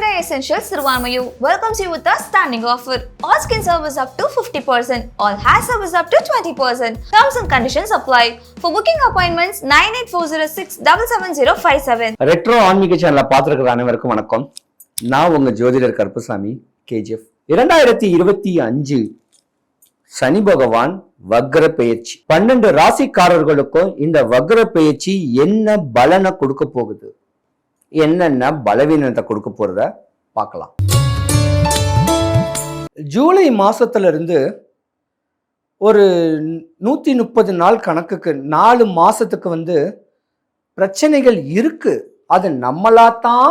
Sangha Essentials Sirvanmayu welcomes you with a standing offer. All skin service up to 50%, all hair service up to 20%. Terms and conditions apply. For booking appointments 98406 77057. Retro ஆன்மீக சேனலை பார்த்துருக்கிற அனைவருக்கும் வணக்கம் நான் உங்க ஜோதிடர் Karuppusamy KGF இரண்டாயிரத்தி இருபத்தி அஞ்சு சனி பகவான் வக்ர பெயர்ச்சி பன்னெண்டு ராசிக்காரர்களுக்கும் இந்த வக்ர பெயர்ச்சி என்ன பலனை கொடுக்க போகுது என்னென்ன பலவீனத்தை கொடுக்க போகிறத பார்க்கலாம். ஜூலை மாதத்துலேருந்து ஒரு நூற்றி முப்பது நாள் கணக்குக்கு நாலு மாதத்துக்கு வந்து பிரச்சனைகள் இருக்குது அது நம்மளாத்தான்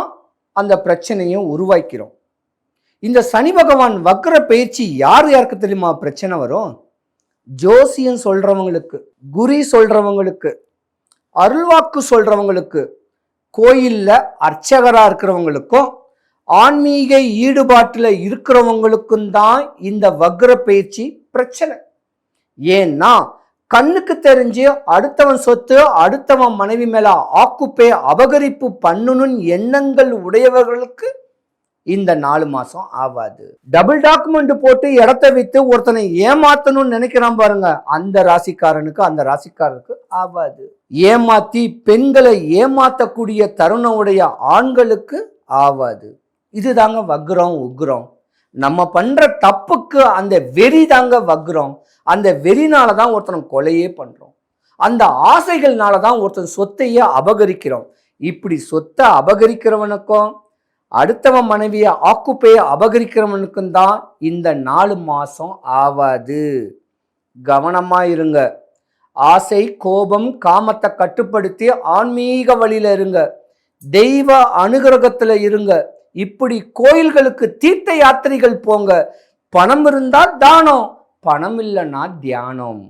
அந்த பிரச்சனையும் உருவாக்கிறோம். இந்த சனி பகவான் வக்ர பயிற்சி யார் யாருக்கு தெரியுமா பிரச்சனை வரும்? ஜோசியம் சொல்கிறவங்களுக்கு குரி சொல்கிறவங்களுக்கு அருள்வாக்கு சொல்கிறவங்களுக்கு கோயிலில் அர்ச்சகராக இருக்கிறவங்களுக்கும் ஆன்மீக ஈடுபாட்டில் இருக்கிறவங்களுக்கும் தான் இந்த வக்ர பயிற்சி பிரச்சனை. ஏன்னா கண்ணுக்கு தெரிஞ்சு அடுத்தவன் சொத்து அடுத்தவன் மனைவி மேல ஆக்குப்பே அபகரிப்பு பண்ணணும்னு எண்ணங்கள் உடையவர்களுக்கு இந்த நாலு மாசம் ஆகாது டபுள் டாக்குமெண்ட் போட்டு இடத்த வித்து ஒருத்தனை ஏமாத்தணும்னு நினைக்கிறான் பாருங்க. அந்த ராசிக்காரனுக்கு அந்த ராசிக்காரனுக்கு ஆகாது ஏமாத்தி பெண்களை ஏமாத்தக்கூடிய தருணம் உடைய ஆண்களுக்கு ஆகாது இதுதாங்க வக்ரம் உக்ரம். நம்ம பண்ற தப்புக்கு அந்த வெறி தாங்க வக்ரம். அந்த வெறினால தான் ஒருத்தனை கொலையே பண்றோம். அந்த ஆசைகள்னால தான் ஒருத்தன் சொத்தையே அபகரிக்கிறோம். இப்படி சொத்தை அபகரிக்கிறவனுக்கும் அடுத்தவன் மனைவியை ஆக்குப்பையை அபகரிக்கிறவனுக்கும் தான் இந்த நாலு மாதம் ஆவாது. கவனமாக இருங்க ஆசை கோபம் காமத்தை கட்டுப்படுத்தி ஆன்மீக வழியில் இருங்க. தெய்வ அனுகிரகத்தில் இருங்க. இப்படி கோயில்களுக்கு தீர்த்த யாத்திரைகள் போங்க. பணம் இருந்தால் தானம் பணம் இல்லைன்னா தியானம்.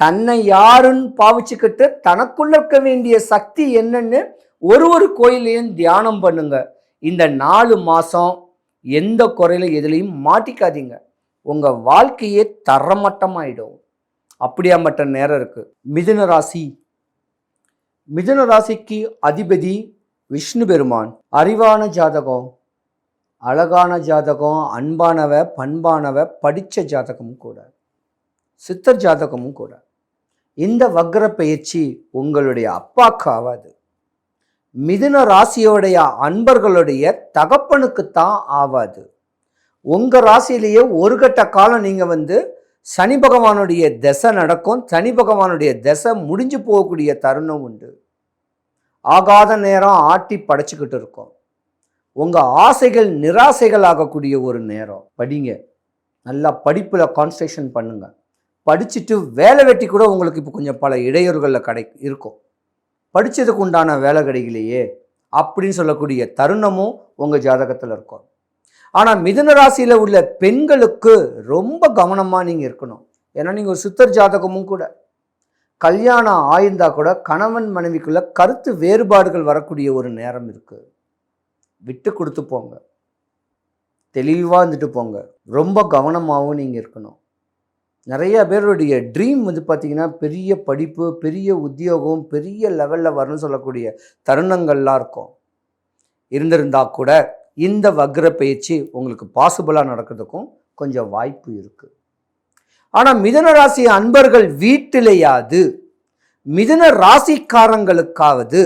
தன்னை யாருன்னு பாவிச்சுக்கிட்டு தனக்குள்ள இருக்க வேண்டிய சக்தி என்னன்னு ஒரு ஒரு கோயிலையும் தியானம் பண்ணுங்கள் இந்த நாலு மாதம் எந்த குறையில எதுலையும் மாட்டிக்காதீங்க. உங்கள் வாழ்க்கையே தரமட்டமாயிடும். மட்டும் நேரம் இருக்குது மிதுன ராசி. மிதுன ராசிக்கு அதிபதி விஷ்ணு பெருமான். அறிவான ஜாதகம் அழகான ஜாதகம் அன்பானவ பண்பானவ படித்த ஜாதகமும் கூட. சித்தர் ஜாதகமும் கூட. இந்த வக்ர பயிற்சி உங்களுடைய அப்பாக்கு ஆகாது மிதுன ராசியோடைய அன்பர்களுடைய தகப்பனுக்குத்தான் ஆவாது. உங்கள் ராசியிலேயே ஒரு கட்ட காலம் நீங்கள் வந்து சனி பகவானுடைய திசை நடக்கும். சனி பகவானுடைய திசை முடிஞ்சு போகக்கூடிய தருணம் உண்டு. ஆகாத நேரம் ஆட்டி படைச்சிக்கிட்டு இருக்கோம். உங்கள் ஆசைகள் நிராசைகள் ஆகக்கூடிய ஒரு நேரம். படிங்க. நல்லா படிப்பில் கான்சன்ட்ரேஷன் பண்ணுங்கள் படிச்சுட்டு வேலை வெட்டி கூட உங்களுக்கு இப்போ கொஞ்சம் பல இடையூறுகளில் கடை இருக்கும். படித்ததுக்கு உண்டான வேலை கிடைக்கலையே அப்படின்னு சொல்லக்கூடிய தருணமும் உங்கள் ஜாதகத்தில் இருக்கும். ஆனால் மிதுன ராசியில் உள்ள பெண்களுக்கு ரொம்ப கவனமாக நீங்கள் இருக்கணும். ஏன்னா நீங்கள் ஒரு சித்தர் ஜாதகமும் கூட. கல்யாணம் ஆயிருந்தா கூட கணவன் மனைவிக்குள்ள கருத்து வேறுபாடுகள் வரக்கூடிய ஒரு நேரம் இருக்குது விட்டு கொடுத்து போங்க. தெளிவாக இருந்துட்டு போங்க. ரொம்ப கவனமாகவும் நீங்கள் இருக்கணும். நிறைய பேருடைய ட்ரீம் வந்து பார்த்தீங்கன்னா பெரிய படிப்பு பெரிய உத்தியோகம் பெரிய லெவலில் வரணும்னு சொல்லக்கூடிய தருணங்கள்லாம் இருக்கும். இருந்திருந்தா கூட இந்த வக்ர பயிற்சி உங்களுக்கு பாசிபிளாக நடக்கிறதுக்கும் கொஞ்சம் வாய்ப்பு இருக்குது ஆனால் மிதன ராசி அன்பர்கள் வீட்டிலேயாவது மிதன ராசிக்காரங்களுக்காவது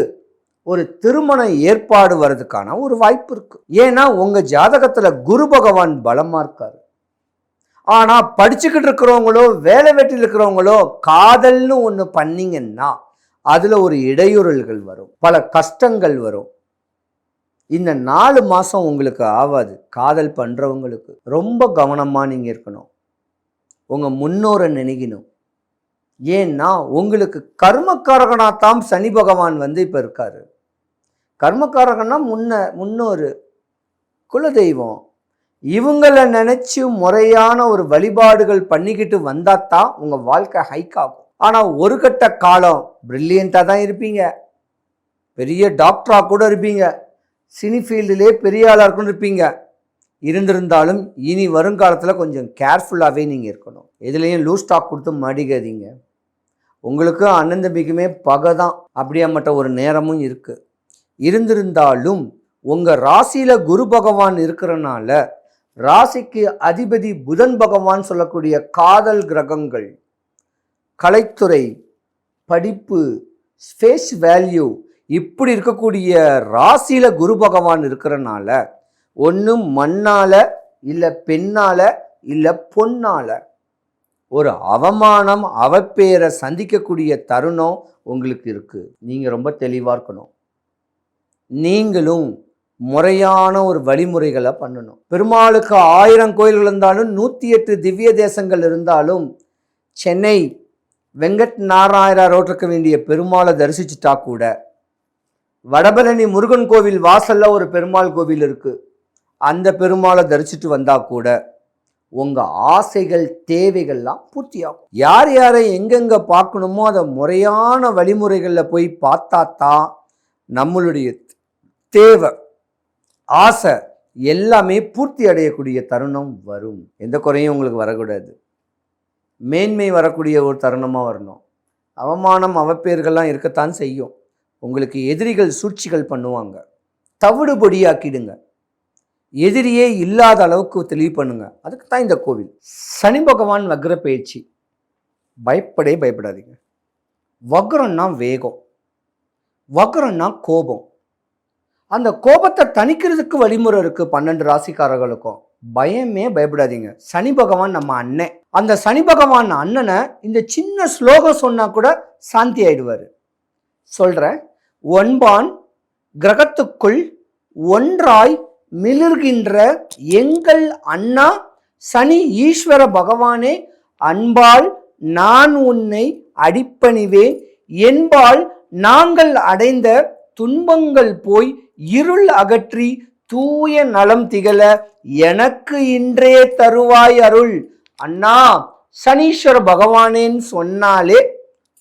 ஒரு திருமண ஏற்பாடு வர்றதுக்கான ஒரு வாய்ப்பு இருக்குது ஏன்னா உங்கள் ஜாதகத்தில் குரு பகவான் பலமாக இருக்காரு. ஆனால் படிச்சுக்கிட்டு இருக்கிறவங்களோ வேலை வெட்டில் இருக்கிறவங்களோ காதல்னு ஒன்று பண்ணீங்கன்னா அதில் ஒரு இடையூறல்கள் வரும். பல கஷ்டங்கள் வரும். இந்த நாலு மாதம் உங்களுக்கு ஆகாது காதல் பண்ணுறவங்களுக்கு ரொம்ப கவனமாக நீங்கள் இருக்கணும். உங்கள் முன்னோரை நினைக்கணும் ஏன்னா உங்களுக்கு கர்மக்காரகனாக தான் சனி பகவான் வந்து இப்போ இருக்காரு. கர்மக்காரகன்னா முன்ன முன்னோர். குலதெய்வம். இவங்களை நினச்சி முறையான ஒரு வழிபாடுகள் பண்ணிக்கிட்டு வந்தால் தான் உங்கள் வாழ்க்கை ஹைக் ஆகும். ஆனால் ஒரு கட்ட காலம் ப்ரில்லியண்ட்டாக தான் இருப்பீங்க. பெரிய டாக்டராக கூட இருப்பீங்க. சினி ஃபீல்டிலே பெரிய ஆளாக இருக்குன்னு இருப்பீங்க. இருந்திருந்தாலும் இனி வருங்காலத்தில் கொஞ்சம் கேர்ஃபுல்லாகவே நீங்கள் இருக்கணும். எதுலேயும் லூஸ் ஸ்டாக் கொடுத்து மடிக்காதீங்க. உங்களுக்கும் அண்ணந்தம்பிக்குமே பகை தான். அப்படியாமட்ட ஒரு நேரமும் இருக்குது இருந்திருந்தாலும் உங்கள் ராசியில் குரு பகவான் இருக்கிறனால ராசிக்கு அதிபதி புதன் பகவான் சொல்லக்கூடிய காதல் கிரகங்கள் கலைத்துறை படிப்பு ஸ்பேஸ் வேல்யூ இப்படி இருக்கக்கூடிய ராசியில் குரு பகவான் இருக்கிறனால ஒன்று மண்ணால் இல்லை பெண்ணால் இல்லை பொண்ணால் ஒரு அவமானம் அவப்பேரை சந்திக்கக்கூடிய தருணம் உங்களுக்கு இருக்குது நீங்கள் ரொம்ப தெளிவாக இருக்கணும். நீங்களும் முறையான ஒரு வழிமுறைகளை பண்ணணும். பெருமாளுக்கு ஆயிரம் கோயில்கள் இருந்தாலும் நூற்றி எட்டு திவ்ய தேசங்கள் இருந்தாலும் சென்னை வெங்கட் நாராயணா ரோட்டிற்கு வேண்டிய பெருமாளை தரிசிச்சுட்டா கூட வடபழனி முருகன் கோவில் வாசல்ல ஒரு பெருமாள் கோவில் இருக்கு. அந்த பெருமாளை தரிசிட்டு வந்தா கூட உங்க ஆசைகள் தேவைகள்லாம் பூர்த்தியாகும். யார் யாரை எங்கெங்க பார்க்கணுமோ அதை முறையான வழிமுறைகளில் போய் பார்த்தா தான் நம்மளுடைய தேவை. ஆசை எல்லாமே பூர்த்தி அடையக்கூடிய தருணம் வரும். எந்த குறையும் உங்களுக்கு வரக்கூடாது. மேன்மை வரக்கூடிய ஒரு தருணமாக வரணும். அவமானம் அவப்பேர்கள்லாம் இருக்கத்தான் செய்யும். உங்களுக்கு எதிரிகள் சூழ்ச்சிகள் பண்ணுவாங்க. தவிடுபொடியாக்கிடுங்க. எதிரியே இல்லாத அளவுக்கு தெளிவு பண்ணுங்க. அதுக்கு தான் இந்த கோவில். சனி பகவான் வக்ர பயிற்சி பயப்படவே பயப்படாதீங்க. வக்ரம்னா வேகம். வக்ரம்னா கோபம். அந்த கோபத்தை தணிக்கிறதுக்கு வழிமுறை இருக்கு பன்னெண்டு ராசிக்காரர்களுக்கும். பயமே பயப்படாதீங்க. சனி பகவான் நம்ம அண்ணன் அந்த சனி பகவான் அண்ணனை இந்த சின்ன ஸ்லோகம் சொன்னா கூட சாந்தி ஆயிடுவார். சொல்றேன். ஒன்பான் கிரகத்துக்குள் ஒன்றாய் மிளிர்கின்ற எங்கள் அண்ணா சனி ஈஸ்வர பகவானே அன்பால் நான் உன்னை அடிப்பணிவேன். என்பால் நாங்கள் அடைந்த துன்பங்கள் போய் இருள் அகற்றி தூய நலம் திகழ எனக்கு இன்றே தருவாய் அருள். அண்ணா சனீஸ்வர பகவானேன்னு சொன்னாலே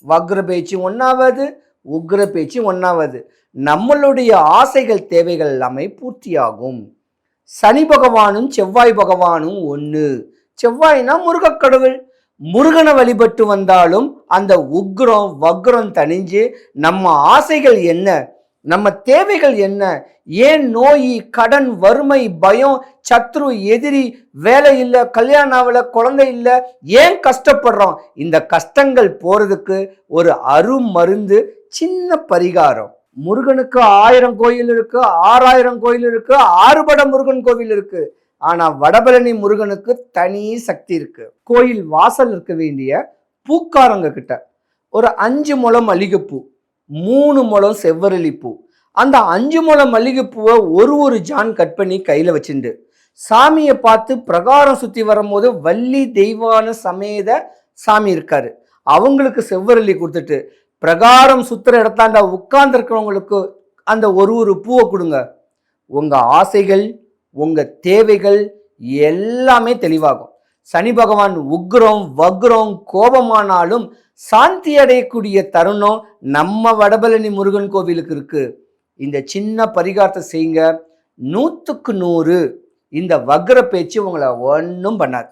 வக்ர பேச்சு ஒன்றாவது உக்ர பேச்சு ஒன்றாவது நம்மளுடைய ஆசைகள் தேவைகள் எல்லாமே பூர்த்தியாகும். சனி பகவானும் செவ்வாய் பகவானும் ஒன்று செவ்வாய்னா முருகக் கடவுள். முருகனை வழிபட்டு வந்தாலும் அந்த உக்ரம் வக்ரம் தணிஞ்சு நம்ம ஆசைகள் என்ன? நம்ம தேவைகள் என்ன? ஏன் நோய் கடன் வறுமை பயம் சத்ரு எதிரி வேலை இல்லை கல்யாணம் ஆகல குழந்தை இல்லை ஏன் கஷ்டப்படுறோம்? இந்த கஷ்டங்கள் போறதுக்கு ஒரு அருமருந்து சின்ன பரிகாரம். முருகனுக்கு ஆயிரம் கோயில் இருக்கு ஆறாயிரம் கோயில் இருக்கு ஆறுபட முருகன் கோவில் இருக்கு. ஆனா வடபழனி முருகனுக்கு தனி சக்தி இருக்கு. கோயில் வாசல் இருக்க வேண்டிய பூக்காரங்க கிட்ட. ஒரு அஞ்சு முழம் மல்லிகைப்பூ. மூணு முழம் செவ்வரளி பூ. அந்த அஞ்சு முழம் மல்லிகைப்பூவை ஒரு ஒரு ஜான் கட் பண்ணி கையில் வச்சுண்டு. சாமியை பார்த்து பிரகாரம் சுற்றி வரும்போது வள்ளி தெய்வான சமேத சாமி இருக்காரு. அவங்களுக்கு செவ்வரளி கொடுத்துட்டு பிரகாரம் சுற்றுற இடத்தாண்ட உட்கார்ந்துருக்கிறவங்களுக்கு அந்த ஒரு ஒரு பூவை கொடுங்க. உங்கள் ஆசைகள் உங்கள் தேவைகள் எல்லாமே தெளிவாகும். சனி பகவான் உக்ரம் வக்ரம் கோபமானாலும் சாந்தி அடையக்கூடிய தருணம் நம்ம வடபழனி முருகன் கோவிலுக்கு இருக்கு. இந்த சின்ன பரிகாரத்தை செய்யுங்க. நூற்றுக்கு நூறு இந்த வக்ர பேச்சு உங்களை ஒன்றும் பண்ணாது.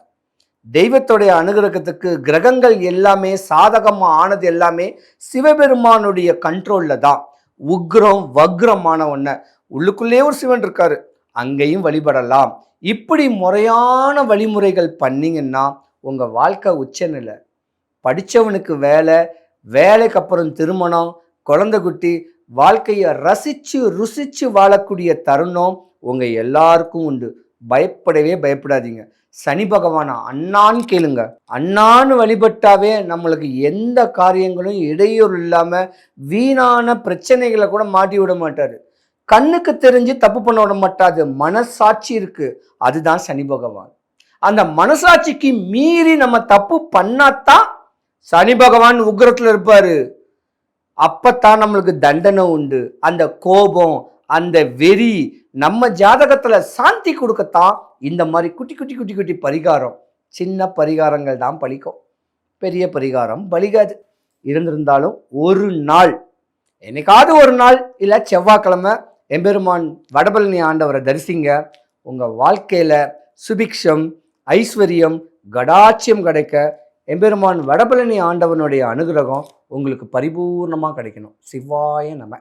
தெய்வத்துடைய அனுகிரகத்துக்கு கிரகங்கள் எல்லாமே சாதகமாக ஆனது எல்லாமே சிவபெருமானுடைய கண்ட்ரோலில் தான். உக்ரம் வக்ரமான ஒன்று உள்ளுக்குள்ளே ஒரு சிவன் இருக்காரு. அங்கேயும் வழிபடலாம். இப்படி முறையான வழிமுறைகள் பண்ணிங்கன்னா உங்கள் வாழ்க்கை உச்சநிலை. படித்தவனுக்கு வேலை வேலைக்கு அப்புறம் திருமணம் குழந்தை குட்டி வாழ்க்கையை ரசித்து ருசித்து வாழக்கூடிய தருணம் உங்கள் எல்லாருக்கும் உண்டு. பயப்படவே பயப்படாதீங்க. சனி பகவானை அண்ணான்னு கேளுங்க. அண்ணான்னு வழிபட்டாவே நம்மளுக்கு எந்த காரியங்களும் இடையூறு இல்லாமல் வீணான பிரச்சனைகளை கூட மாட்டி விட மாட்டார். கண்ணுக்கு தெரிஞ்சு தப்பு பண்ண விட மாட்டாது மனசாட்சி இருக்கு. அதுதான் சனி பகவான். அந்த மனசாட்சிக்கு மீறி நம்ம தப்பு பண்ணாதான் சனி பகவான் உக்ரத்தில் இருப்பாரு. அப்பத்தான் நம்மளுக்கு தண்டனை உண்டு. அந்த கோபம் அந்த வெறி நம்ம ஜாதகத்துல சாந்தி கொடுக்கத்தான் இந்த மாதிரி குட்டி குட்டி குட்டி குட்டி பரிகாரம். சின்ன பரிகாரங்கள் தான் பலிக்கும் பெரிய பரிகாரம் பலிக்காது இருந்திருந்தாலும் ஒரு நாள் என்னைக்காவது ஒரு நாள் இல்லை செவ்வாய்க்கிழமை எம்பெருமான் வடபழனி ஆண்டவரை தரிசிங்க. உங்கள் வாழ்க்கையில் சுபிக்ஷம் ஐஸ்வர்யம் கடாட்சியம் கிடைக்க எம்பெருமான் வடபழனி ஆண்டவனுடைய அனுகிரகம் உங்களுக்கு பரிபூர்ணமாக கிடைக்கணும். சிவாய நம.